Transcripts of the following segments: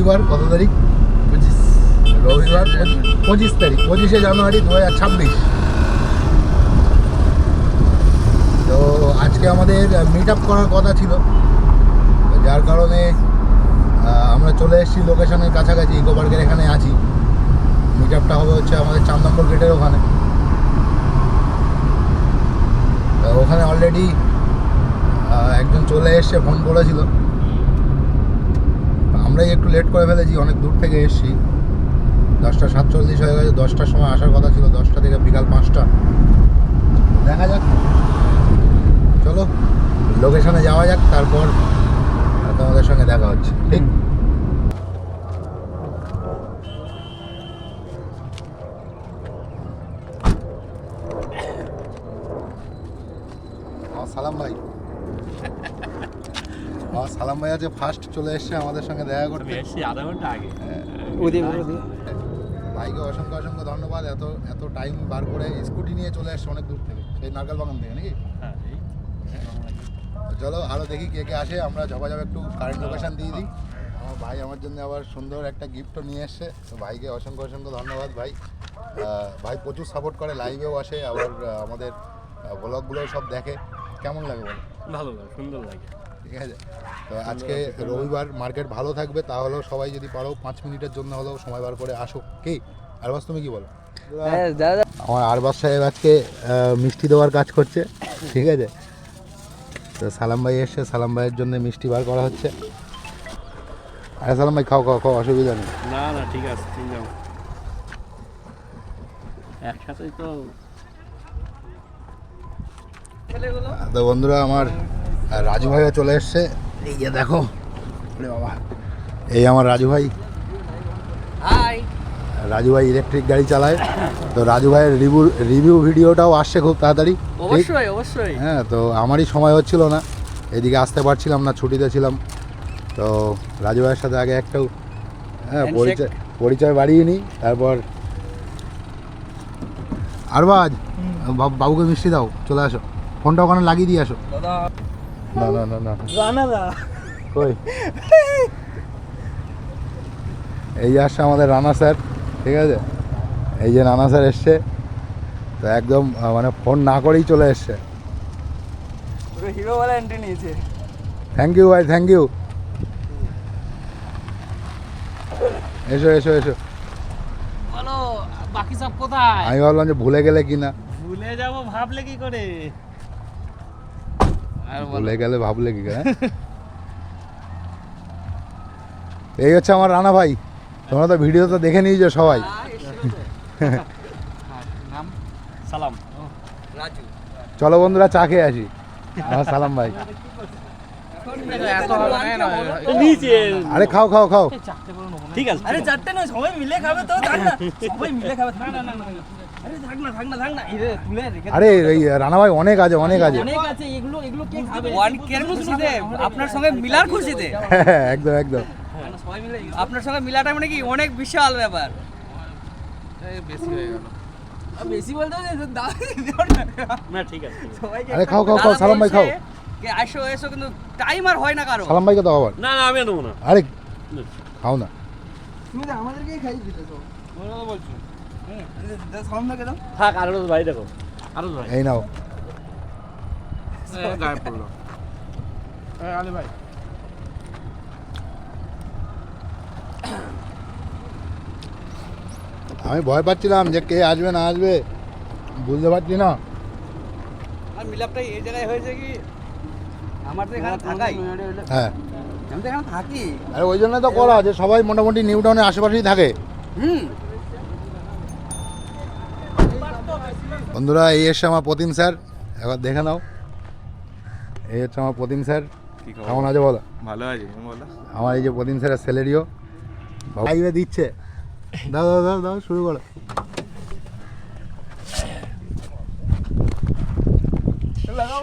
রবিবার, কত তারিখ? পঁচিশ। রবিবার পঁচিশ- তারিখ, পঁচিশে জানুয়ারি দু হাজার ছাব্বিশ। তো আজকে আমাদের মিট আপ করার কথা ছিল। যার কারণে আমরা চলে এসেছি লোকেশনের কাছাকাছি ইকো পার্কের এখানে আছি। মিট আপটা হবে হচ্ছে আমাদের চার নম্বর গেটের ওখানে। ওখানে অলরেডি একজন চলে এসছে ফোন করেছিল। আমরাই একটু লেট করে ফেলেছি, অনেক দূর থেকে এসেছি। দশটা সাতচল্লিশ হয়ে গেছে, দশটার সময় আসার কথা ছিল, দশটা থেকে বিকাল পাঁচটা। দেখা যাক। চলো লোকেশনে যাওয়া যাক, তারপর তোমাদের সঙ্গে দেখা হচ্ছে। ঠিক ভাই আজকে ফার্স্ট চলে এসছে আমাদের সঙ্গে দেখা করতে। এসছি আধা ঘণ্টা আগে। ওদিকে ভাইকে অসংখ্য অসংখ্য ধন্যবাদ এত এত টাইম বার করে স্কুটি নিয়ে চলে আসছে অনেক দূর থেকে সেই নারকেল বাগান থেকে নাকি? হ্যাঁ চলো আরও দেখি কে কে আসে আমরা ঝপাঝপ একটু কারেন্ট লোকেশন দিয়ে দিই। আমার ভাই আমার জন্য আবার সুন্দর একটা গিফটও নিয়ে এসছে তো ভাইকে অসংখ্য অসংখ্য ধন্যবাদ ভাই। ভাই প্রচুর সাপোর্ট করে লাইভেও আসে আবার আমাদের ব্লগগুলো সব দেখে। কেমন লাগে বলো? ভালো লাগে সুন্দর লাগে। ঠিক আছে। তো আজকে রবিবার মার্কেট ভালো থাকবে তাহলেও সবাই যদি পারো পাঁচ মিনিটের জন্য হলেও সময় বার করে আসো। কি? আরবাস তুমি কি বলো? হ্যাঁ দাদা। আমার আরবাস সাহেব আজকে মিষ্টি দেওয়ার কাজ করছে ঠিক আছে? তো সালাম ভাই এসছে সালাম ভাইয়ের জন্য মিষ্টি বার করা হচ্ছে। আরে সালাম ভাই খাও খাও খাও অসুবিধা নেই। না না ঠিক আছে ঠিক যাও। একসাথেই তো তো বন্ধুরা আমার রাজু ভাইও চলে এসছে। এই যে দেখো। বাবা। এই আমার রাজু ভাই। হাই। রাজু ভাই ইলেকট্রিক গাড়ি চালায়। তো রাজু ভাইয়ের রিভিউ রিভিউ ভিডিওটাও আসছে খুব তাড়াতাড়ি। অবশ্যই অবশ্যই। হ্যাঁ তো আমারই সময় হচ্ছিল না। এদিকে আসতে পারছিলাম না ছুটিতে ছিলাম। তো রাজু ভাইয়ের সাথে আগে একটাও হ্যাঁ পরিচয় পরিচয় বাড়িয়ে নিই তারপর আরবাজ বাবু- বাবুকে মিষ্টি দাও চলে আসো। ফোনটা ওখানে লাগিয়ে দিয়ে আসো। দাদা। না না না না। রানা দা কই? এই যে আসছে আমাদের রানা স্যার ঠিক আছে? এই যে রানা স্যার এসছে তো একদম মানে ফোন না করেই চলে এসছে। পুরো হিরো ওয়ালা এন্ট্রি নিয়েছে। থ্যাংক ইউ ভাই থ্যাংক ইউ এসো এসো এসো। বলো বাকি সব কোথায়? আমি ভাবলাম যে ভুলে গেলে কিনা। ভুলে যাব ভাবলে কি করে? বলো। গেলে ভাবলে কি করে? হ্যাঁ? এই হচ্ছে আমার রানা ভাই। তোমরা তো ভিডিও তো দেখে নিয়েছো সবাই। সালাম। রাজু। চলো বন্ধুরা চা খেয়ে আসি। আমার সালাম ভাই। আরে খাও খাও খাও। ঠিক আছে। আরে চারটে নয় সবাই মিলে খাবে তো না। সবাই মিলে খাবে। না না না না। আরে এই রানা ভাই অনেক আছে অনেক আছে। আপনার সঙ্গে মিলার খুশিতে। হ্যাঁ, একদম একদম। আপনার সঙ্গে মিলাটা মানে কি অনেক বিশাল ব্যাপার। বেশি হয়ে গেল। বেশি বলতে দাও না। না ঠিক আছে। আরে খাও খাও খাও সালাম ভাই খাও। কে আসো এসো কিন্তু টাইম আর হয় না কারও। সালাম ভাইকে দাও আবার। না না আমি দেবো না। আরে খাও না। তুমি তো আমাদেরকেই খাইয়ে দিতে তো বলছি। সামনে কেন থাক আরও ভাই দেখো। আরও ভাই। এই নাও। গায়ে পড়ল আলে ভাই। আমি ভয় পাচ্ছিলাম যে কে আসবে না আসবে। বুঝতে পারছি না। আর মিলাপটা এই জায়গায় হয়েছে কি? আমার তো এখানে থাকাই। হ্যাঁ। আমি তো এখানে থাকি। আরে ওই জন্য তো করা যে সবাই মোটামুটি নিউ টাউনের আশেপাশেই থাকে। হুম। বন্ধুরা এই এসছে আমার প্রতিম স্যার। এবার দেখে নাও। এই হচ্ছে আমার প্রতিম স্যার। কেমন আছে বলো? ভালো আছি বলো। আমার এই যে প্রতিম স্যারের স্যালারিও লাইভে দিচ্ছে। দাও দাও দাও দাও শুরু করো।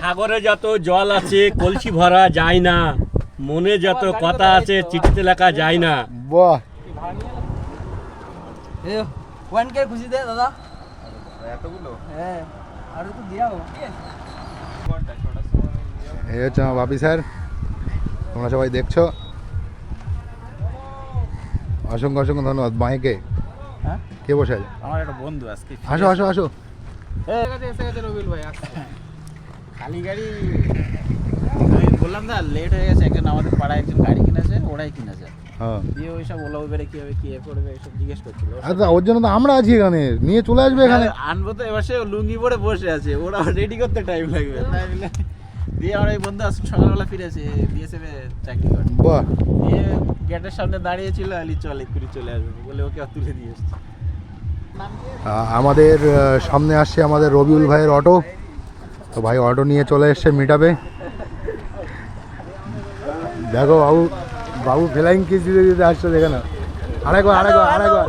সাগরে যত জল আছে কলসি ভরা যায় না। মনে যত কথা আছে চিঠিতে লেখা যায় না। বাহ। খুশি দে দাদা। এতগুলো হ্যাঁ আর তো দিয়াও এই হচ্ছে আমার বাপি স্যার। তোমরা সবাই দেখছ। অসংখ্য অসংখ্য ধন্যবাদ। মাইকে। হ্যাঁ? কে বসে আছে আমার একটা বন্ধু আজকে আসো আসো আসো। খালি গাড়ি। আমি বললাম না লেট হয়ে গেছে একজন আমাদের পাড়ায় একজন গাড়ি কিনেছে ওরাই কিনেছে। দিয়ে ওই সব ওলা উবেরে কি হবে কি এ করবে এসব জিজ্ঞেস করছিল। আচ্ছা ওর জন্য তো আমরা আছি এখানে। নিয়ে চলে আসবে এখানে। আনব তো এবার সে লুঙ্গি পরে বসে আছে। ওরা রেডি করতে টাইম লাগবে। দিয়ে আমার এই বন্ধু আজকে সকালবেলা ফিরেছে বিএসএফ এ চাকরি করে। বাহ। দিয়ে গেটের সামনে দাঁড়িয়েছিল আলি চল এক্ষুনি চলে আসবে। বলে ওকে আর তুলে দিয়ে এসছে। আমাদের সামনে আসছে আমাদের রবিউল ভাইয়ের অটো। তো ভাই অটো নিয়ে চলে এসছে মিটাবে দেখো বাবু বাবু ফ্লাইং কিস দিতে দিতে আসছে দেখে না আরেকবার আরেকবার আরেকবার।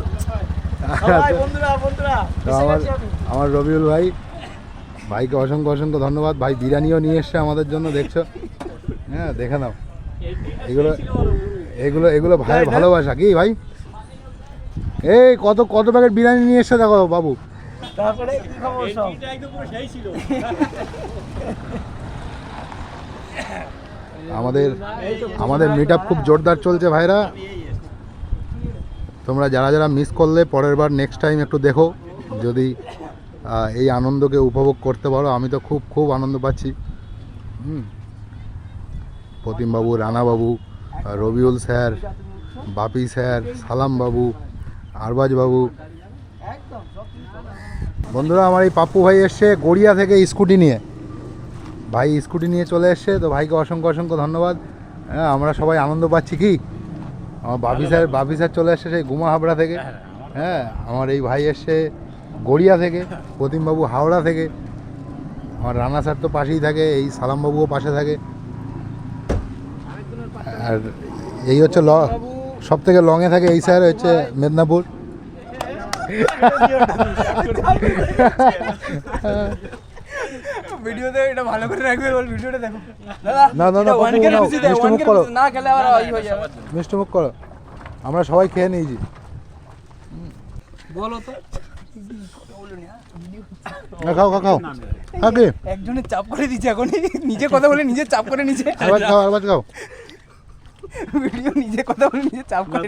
বন্ধুরা বন্ধুরা তো আমার আমার রবিউল ভাই ভাইকে অসংখ্য অসংখ্য ধন্যবাদ। ভাই বিরিয়ানিও নিয়ে এসছে আমাদের জন্য দেখছ? হ্যাঁ দেখে নাও। এগুলো এগুলো এগুলো ভাই ভালোবাসা। কি ভাই? এই কত কত প্যাকেট বিরিয়ানি নিয়ে এসছে দেখো বাবু। তারপরে খবর সব? আমাদের আমাদের মিট খুব জোরদার চলছে ভাইরা। তোমরা যারা যারা মিস করলে পরের বার নেক্সট টাইম একটু দেখো। যদি এই আনন্দকে উপভোগ করতে পারো, আমি তো খুব খুব আনন্দ পাচ্ছি। হুম। প্রতিমবাবু, রানাবাবু রবিউল স্যার, বাপি স্যার সালাম বাবু আরবাজ বাবু বন্ধুরা, আমার এই পাপ্পু ভাই এসছে গড়িয়া থেকে স্কুটি নিয়ে। ভাই স্কুটি নিয়ে চলে এসছে তো ভাইকে অসংখ্য অসংখ্য ধন্যবাদ। হ্যাঁ আমরা সবাই আনন্দ পাচ্ছি কি? আমার বাবি স্যার বাবি স্যার চলে এসছে সেই গুমা হাবড়া থেকে। হ্যাঁ আমার এই ভাই এসছে গড়িয়া থেকে প্রতিমবাবু হাওড়া থেকে। আমার রানা স্যার তো পাশেই থাকে এই সালামবাবুও পাশে থাকে। আর এই হচ্ছে ল সব থেকে লংয়ে থাকে এই স্যার হচ্ছে মেদিনীপুর। ভিডিওতে এটা ভালো করে রাখবে বল ভিডিওটা দেখো। না, না, না, one কে করো। না খেলে আবার হয়ে যাবে। মিষ্টি মুখ করো। আমরা সবাই খেয়ে নিয়েছি বলো তো। না, খাও খাও খাও। খাও একজনের চাপ করে দিচ্ছে এখন নিজে কথা বলে নিজে চাপ করে নিচ্ছে। আরবাজ খাও ভিডিও নিজে কথা বলে নিজে চাপ করে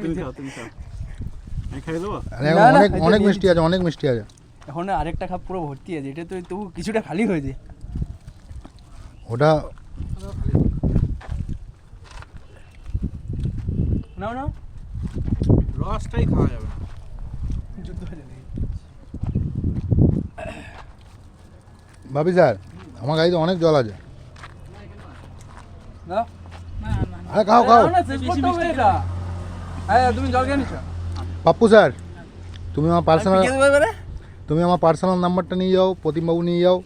অনেক মিষ্টি। আছে অনেক মিষ্টি আছে। এখন আরেকটা খাপ পুরো ভর্তি আছে এটা তো তবু কিছুটা খালি হয়েছে। ওটা নাও নাও। রসটাই খাওয়া যাবে যুদ্ধ হয়ে যাবে। ভাবি স্যার আমার গাড়িতে অনেক জল আছে। আরে খাও খাও। হ্যাঁ তুমি জল খেয়ে নিচ্ছ। পাপ্পু স্যার তুমি আমার পার্সোনাল? তুমি আমার পার্সোনাল নাম্বারটা নিয়ে যাও প্রতিমবাবু নিয়ে যাও।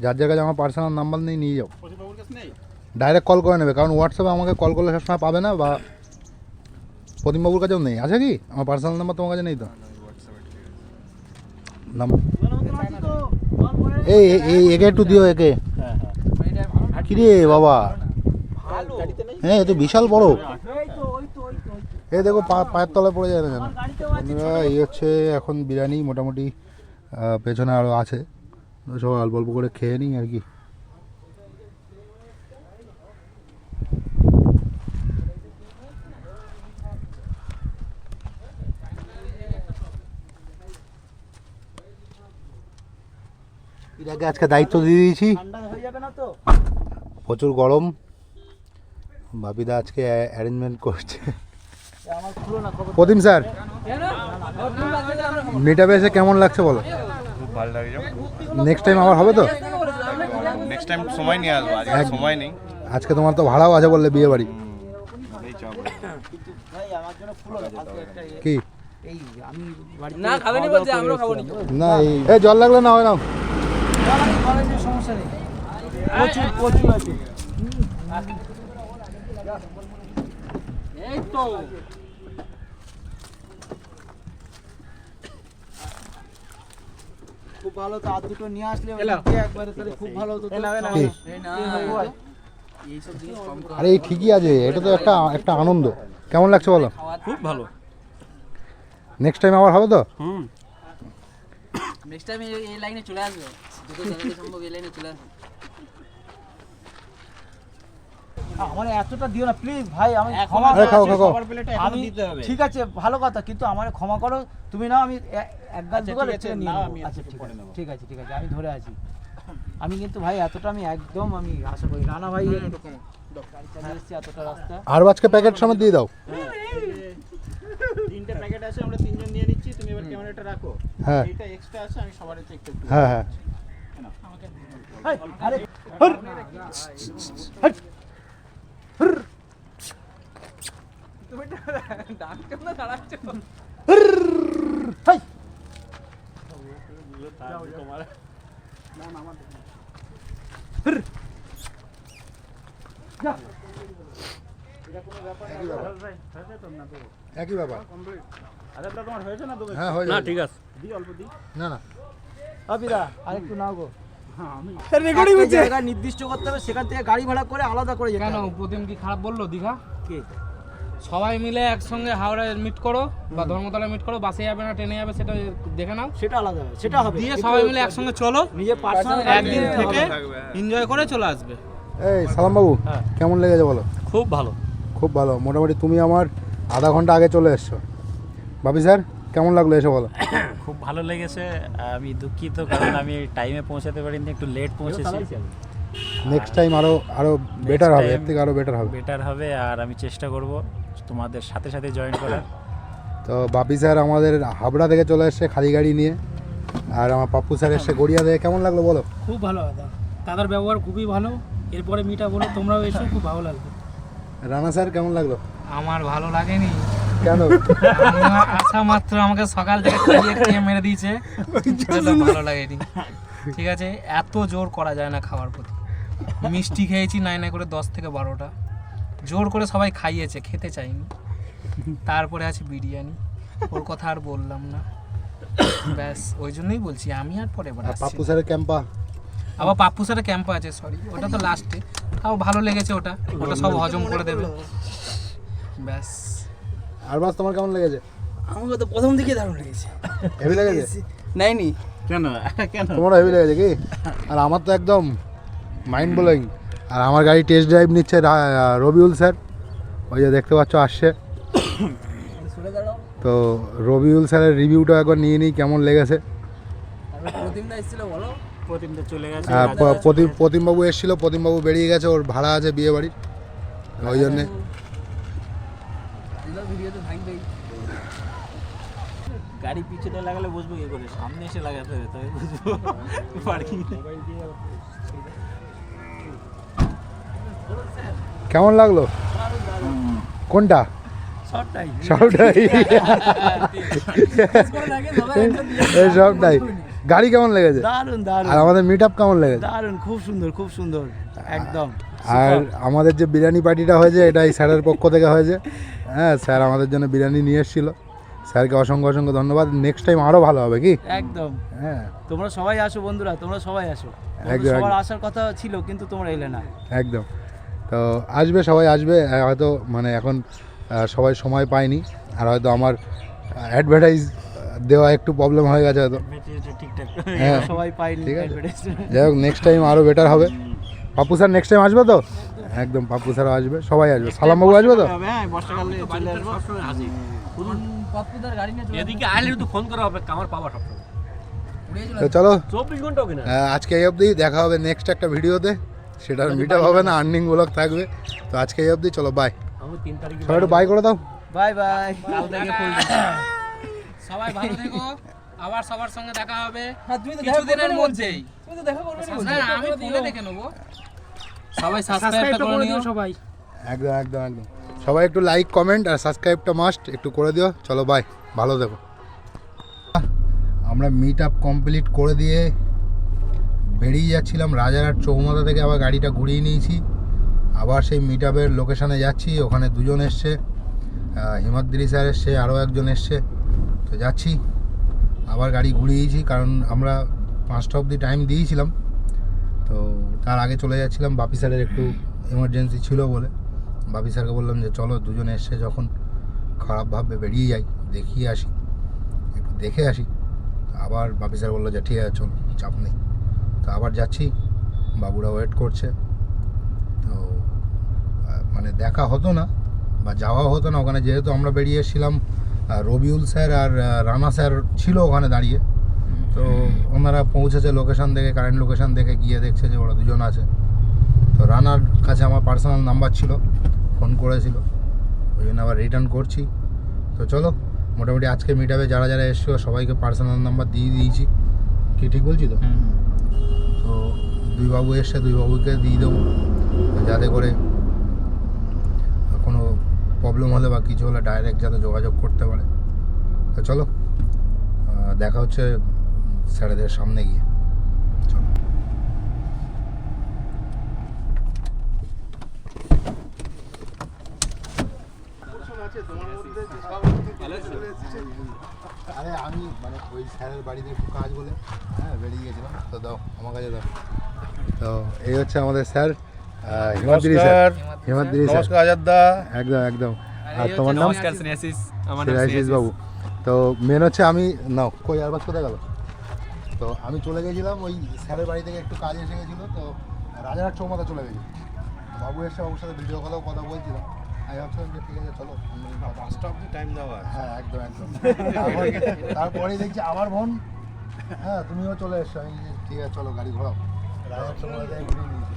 যার যার কাছে আমার পার্সোনাল নাম্বার নেই নিয়ে যাও। ডাইরেক্ট কল করে নেবে কারণ হোয়াটসঅ্যাপে আমাকে কল করলে সবসময় পাবে না বা প্রতিমবাবুর কাছেও নেই। আছে কি? আমার পার্সোনাল নাম্বার তোমার কাছে নেই তো? এই এই- একে একটু দিও একে। কিরে বাবা? হ্যাঁ এ তো বিশাল বড়। এ দেখো পায়ের তলায় পড়ে যায় না এই হচ্ছে এখন বিরিয়ানি মোটামুটি পেছনে আরও আছে। সবাই অল্প অল্প করে খেয়ে নিই আর কি। এটাকে আজকে দায়িত্ব দিয়ে দিয়েছি। প্রচুর গরম। বাপিদা আজকে অ্যারেঞ্জমেন্ট করছে। প্রতিম স্যার মিটাপে এসে কেমন লাগছে বলো? ভালো লাগে নেক্সট টাইম আবার হবে তো? নেক্সট টাইম সময় নিয়ে আসব আজকে সময় নেই। আজকে তোমার তো ভাড়াও আছে বললে বিয়ে বাড়ি। কি? না এই জল লাগলে না হয় না? সমস্যা নেই প্রচুর প্রচুর আছে। এই তো। খুব ভালো তো আর দুটো নিয়ে আসলে একবারে তাহলে খুব ভালো হতো আরে এই ঠিকই আছে এটা তো একটা একটা আনন্দ। কেমন লাগছে বলো? খুব ভালো। নেক্সট টাইম আবার হবে তো? হুম। নেক্সট টাইম এই লাইনে চলে আসবে। যত তাড়াতাড়ি সম্ভব এই লাইনে চলে আসবে। আমার এতটা দিও না প্লিজ ভাই আমি ক্ষমা খাও, খাও, আমি দিতে হবে ঠিক আছে ভালো কথা কিন্তু আমার ক্ষমা করো তুমি না আমি এক গাল আচ্ছা, দুগাল আছে, নিয়ে আমি আচ্ছা ঠিক পরে আছে ঠিক আছে ঠিক আছে আমি ধরে আছি আমি কিন্তু ভাই এতটা আমি একদম আমি আশা করি রানা ভাই এতটা রাস্তা আর আজকে প্যাকেট সময় দিয়ে দাও তিনটে প্যাকেট আছে আমরা তিনজন নিয়ে নিচ্ছি তুমি এবার ক্যামেরাটা রাখো হ্যাঁ এটা এক্সট্রা আছে আমি সবার একটু একটু হ্যাঁ হ্যাঁ আরে একই ব্যাপার আরেকটা তোমার হয়েছে না তুমি হ্যাঁ হয়ে না যাবে ঠিক আছে দি অল্প দি না না আবিদা আরেকটু নাও গো রেকর্ডিং একটা জায়গা নির্দিষ্ট করতে হবে সেখান থেকে গাড়ি ভাড়া করে আলাদা করে যেতে কেন প্রতিম কি খারাপ বলল দীঘা? কে? সবাই মিলে একসঙ্গে হাওড়ায় মিট করো বা ধর্মতলায় মিট করো বাসে যাবে না ট্রেনে যাবে সেটা দেখে নাও। সেটা আলাদা হবে সেটা হবে। দিয়ে সবাই মিলে একসঙ্গে চলো নিজে পার্সোনাল একদিন থেকে এনজয় করে চলে আসবে। এই সালাম বাবু হ্যাঁ। কেমন লেগেছে বলো? খুব ভালো। খুব ভালো মোটামুটি তুমি আমার আধা ঘণ্টা আগে চলে এসছো। বাপি স্যার? কেমন লাগল এসে বলো? খুব ভালো লেগেছে আমি দুঃখিত কারণ আমি টাইমে পৌঁছাতে পারিনি একটু লেট পৌঁছেছি। নেক্সট টাইম আরও আরও বেটার হবে এর থেকে আরও বেটার হবে। বেটার হবে আর আমি চেষ্টা করব তোমাদের সাথে সাথে জয়েন করার। তো বাপি স্যার আমাদের হাবড়া থেকে চলে এসেছে খালি গাড়ি নিয়ে আর আমার পাপ্পু স্যার এসে গড়িয়া থেকে। কেমন লাগল বলো? খুব ভালো দাদা। দাদার ব্যবহার খুবই ভালো। এরপরে মিটা বলে তোমরাও এসো খুব ভালো লাগবে। রানা স্যার কেমন লাগল? আমার ভালো লাগেনি। কেন? আসা মাত্র আমাকে সকাল থেকে খাইয়ে খেয়ে মেরে দিয়েছে। ভালো লাগেনি। ঠিক আছে এত জোর করা যায় না খাওয়ার প্রতি। মিষ্টি খেয়েছি নাই নাই করে দশ থেকে বারোটা। জোর করে সবাই খাইয়েছে খেতে চাইনি। তারপরে আছে বিরিয়ানি। ওর কথা আর বললাম না। ব্যাস ওই জন্যই বলছি আমি আর পরে এবার পাপ্পু স্যারের ক্যাম্পা? আবার পাপ্পু স্যারের ক্যাম্প আছে সরি ওটা তো লাস্টে তাও ভালো লেগেছে ওটা। ওটা সব হজম করে দেবে। ব্যাস। আর বাস তোমার কেমন লেগেছে? আমাকে তো প্রথম দিকে দারুণ লেগেছে। হেভি লেগেছে? নাইনি কেন? কেন? তোমার হেভি লেগেছে কি? আর আমার তো একদম মাইন্ড ব্লোয়িং আর আমার গাড়ি টেস্ট ড্রাইভ নিচ্ছে রা- রবিউল স্যার। ওই যে দেখতে পাচ্ছ আসছে। তো রবিউল স্যারের রিভিউটা একবার নিয়ে নিই কেমন লেগেছে। প্রতিমদা এসেছিল বলো। প্রতিমটা চলে গেছে হ্যাঁ, প্রতিম প্রতিমবাবু এসেছিল প্রতিমবাবু বেরিয়ে গেছে ওর ভাড়া আছে বিয়ে বাড়ির। ওই জন্যে। ভিডিওতে থাকবেই। গাড়ি পিছনে লাগালে বুঝব কি করে? সামনে এসে লাগাতে হবে তবে বুঝব। পার্কিং কেমন লাগল? কোনটা? সবটাই। সবটাই। সবটাই। গাড়ি কেমন লেগেছে? দারুণ দারুণ। আর আমাদের মিট আপ কেমন লেগেছে? দারুণ খুব সুন্দর খুব সুন্দর। একদম। আর আমাদের যে বিরিয়ানি পার্টিটা হয়েছে এটা এই স্যারের পক্ষ থেকে হয়েছে। হ্যাঁ স্যার আমাদের জন্য বিরিয়ানি নিয়ে এসেছিল। স্যারকে অসংখ্য অসংখ্য ধন্যবাদ। নেক্সট টাইম আরও ভালো হবে কি? একদম। হ্যাঁ। তোমরা সবাই আসো বন্ধুরা তোমরা সবাই আসো। একদম, সবার একদম। আসার কথা ছিল কিন্তু তোমরা এলে না। একদম। তো আসবে সবাই আসবে। হয়তো মানে এখন সবাই সময় পায়নি। আর হয়তো আমার অ্যাডভার্টাইজ দেওয়া একটু প্রবলেম হয়ে গেছে হয়তো। ঠিকঠাক। হ্যাঁ। সবাই পাইনি ঠিক আছে। যাই হোক নেক্সট টাইম আরও বেটার হবে। পাপ্পু স্যার নেক্সট টাইম আসবে তো? একদম পাপু স্যারও আসবে সবাই আসবে। সালামবাবু আসবে তো? হ্যাঁ বর্ষাকালে চলে আসব। সবসময় হাসি পাপ্পুদার গাড়ি নিয়ে এদিকে আইলে তো ফোন করা হবে আমার পাওয়া সবসময়। তো চলো। চব্বিশ কিনা? আহ, আজকে এই অবধি দেখা হবে নেক্সট একটা ভিডিওতে। সেটার মিট হবে না আর্নিং ব্লগ থাকবে। তো আজকে এই অবধি চলো বাই সবাই একটু বাই করে দাও। বাই বাই সবাই ভালো থেকো। আবার সবার সঙ্গে দেখা হবে। কিছুদিনের মধ্যেই। হ্যাঁ আমি ফোনে দেখে নেব। সবাই সাবস্ক্রাইব করে নিও। সবাই। একদম একদম একদম। সবাই একটু লাইক কমেন্ট আর সাবস্ক্রাইবটা মাস্ট একটু করে দিও। চলো বাই ভালো দেখো আমরা মিট আপ কমপ্লিট করে দিয়ে বেরিয়ে যাচ্ছিলাম রাজারহাট চৌমাথা থেকে আবার গাড়িটা ঘুরিয়ে নিয়েছি। আবার সেই মিট আপের লোকেশানে যাচ্ছি। ওখানে দুজন এসছে। হিমাদ্রি স্যার এসছে আরও একজন এসছে। তো যাচ্ছি। আবার গাড়ি ঘুরিয়েছি কারণ আমরা পাঁচটা অবধি টাইম দিয়েছিলাম। তো তার আগে চলে যাচ্ছিলাম, বাপি স্যারের একটু এমার্জেন্সি ছিল বলে। বাপি স্যারকে বললাম যে, চলো দুজনে এসে যখন খারাপ ভাববে বেরিয়ে যাই, দেখিয়ে আসি, একটু দেখে আসি। আবার বাপি স্যার বলল যে, ঠিক আছে, চলো, চাপ নেই। তো আবার যাচ্ছি বাবুরা ওয়েট করছে। তো মানে দেখা হতো না বা যাওয়া হতো না। ওখানে যেহেতু আমরা বেরিয়ে এসেছিলাম রবিউল স্যার আর রানা স্যার ছিল ওখানে দাঁড়িয়ে। তো ওনারা পৌঁছেছে লোকেশান দেখে কারেন্ট লোকেশান দেখে গিয়ে দেখছে যে ওরা দুজন আছে। তো রানার কাছে আমার পার্সোনাল নাম্বার ছিল ফোন করেছিল। ওই জন্য আবার রিটার্ন করছি। তো চলো মোটামুটি আজকে মিটাবে যারা যারা এসছো সবাইকে পার্সোনাল নাম্বার দিয়ে দিয়েছি। কি ঠিক বলছি তো? তো দুই বাবু এসছে দুই বাবুকে দিয়ে দেবো। যাতে করে কোনো প্রবলেম হলে বা কিছু হলে ডাইরেক্ট যাতে যোগাযোগ করতে পারে। তো চলো দেখা হচ্ছে স্যারেদের সামনে গিয়ে। আরে আমি মানে ওই স্যারের বাড়িতে একটু কাজ বলে হ্যাঁ বেরিয়ে গেছিলাম। তো দাও আমার কাছে দাও। তো এই হচ্ছে আমাদের sir Himadri sir. Himadri sir. নমস্কার আজাদ দা একদম একদম। আর তোমার নাম? নমস্কার স্নেহাশিস আমার নাম সিরাজিস বাবু। তো মেন হচ্ছে আমি নাও কই আরবাজ কোথায় গেল? তো আমি চলে গেছিলাম ওই স্যারের বাড়ি থেকে একটু কাজ এসে গেছিল তো রাজারহাট চৌমাথা চলে গেছি। বাবু এসে বাবুর সাথে ভিডিও কলেও কথা বলছিলাম। আমি ভাবছিলাম যে ঠিক আছে চলো। পাঁচটা অব্দি টাইম দেওয়া হ্যাঁ একদম একদম। তারপরে দেখছি আবার বোন হ্যাঁ তুমিও চলে এসছো আমি ঠিক আছে চলো গাড়ি ঘোরাও। রাজারহাট চৌমাথা ঘুরিয়ে নিয়েছি।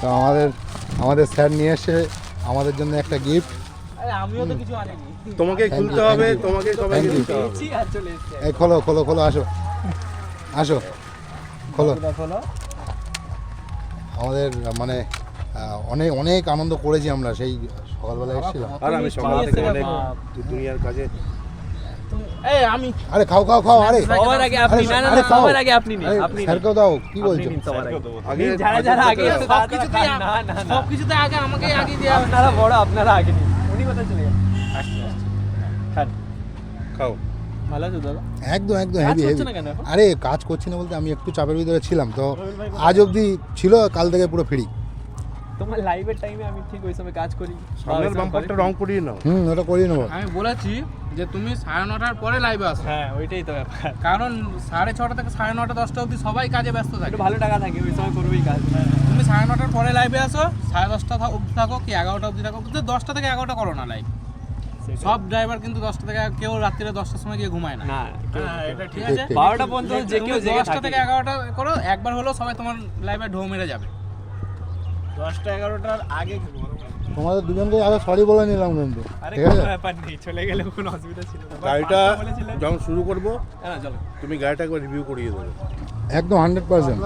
তো আমাদের আমাদের স্যার নিয়ে এসে আমাদের জন্য একটা গিফট আমিও তো কিছু আনিনি। তোমাকে খুলতে হবে তোমাকে সবাইকে Thank দিতে হবে। এই খোলো খোলো খোলো আসো। আসো। খোলো। আমাদের মানে অনেক অনেক আনন্দ করেছি আমরা সেই সকালবেলা এসেছিলাম। আর আমি সকাল থেকে অনেক দুনিয়ার কাজে এই আমি আরে খাও খাও খাও আরে। সবার আগে আপনি না না আরে না, খাও। সবার আগে আপনি নিন। আপনি নিন। দাও কি বলছো? আপনি আগে। আগে যারা যারা আগে সব কিছুতে না না না। সব কিছুতে আগে আমাকে আগে দেওয়া আপনারা বড় আপনারা আগে নিন। উনি কোথায় চলে গেলেন? আসছে আসছে। খান। খাও। ভালো আছো দাদা? একদম একদম হেভি হেভি না কেন এখন? আরে কাজ করছি না বলতে আমি একটু চাপের ভিতরে ছিলাম তো আজ অবধি ছিল কাল থেকে পুরো ফ্রি তোমার লাইভের টাইমে আমি ঠিক ওই সময় কাজ করি। সামনের বাম্পারটা রং করিয়ে নাও। হুম ওটা করিয়ে নেব। হ্যাঁ। আমি বলেছি যে তুমি সাড়ে নটার পরে লাইভে আসো। হ্যাঁ ওইটাই তো ব্যাপার। কারণ সাড়ে ছটা থেকে সাড়ে নটা দশটা অবধি সবাই কাজে ব্যস্ত থাকে। ভালো টাকা থাকে ওই সময় করবেই কাজ। তুমি সাড়ে নটার পরে লাইভে আসো সাড়ে দশটা অবধি থাকো কি এগারোটা অবধি থাকো। কিন্তু দশটা থেকে এগারোটা করো না লাইভ সব ড্রাইভার কিন্তু দশটা থেকে কেউ রাত্রিরে দশটার সময় গিয়ে ঘুমায় না। হ্যাঁ, এটা ঠিক আছে। বারোটা পর্যন্ত যে কেউ দশটা থেকে। এগারোটা করো একবার হলেও সবাই তোমার লাইভে ঢৌ মেরে যাবে। দশটা এগারোটার আগে তোমাদের দুজনকে আগে সরি বলে নিলাম কিন্তু। আরে ঠিক কোনো আছে ব্যাপার নেই চলে গেলে কোনো অসুবিধা ছিল না। গাড়িটা যখন শুরু করব হ্যাঁ চলো। তুমি গাড়িটা একবার রিভিউ করিয়ে দেবে। একদম হান্ড্রেড পার্সেন্ট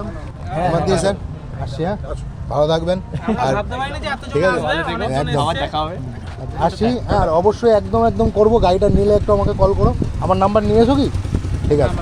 আমার স্যার। আসছি হ্যাঁ? ভালো থাকবেন। আর ঠিক আছে, একদম। হ্যাঁ আর অবশ্যই একদম একদম করব। গাড়িটা নিলে একটু আমাকে কল করো। আমার নাম্বার নিয়ে এসো কি? ঠিক আছে।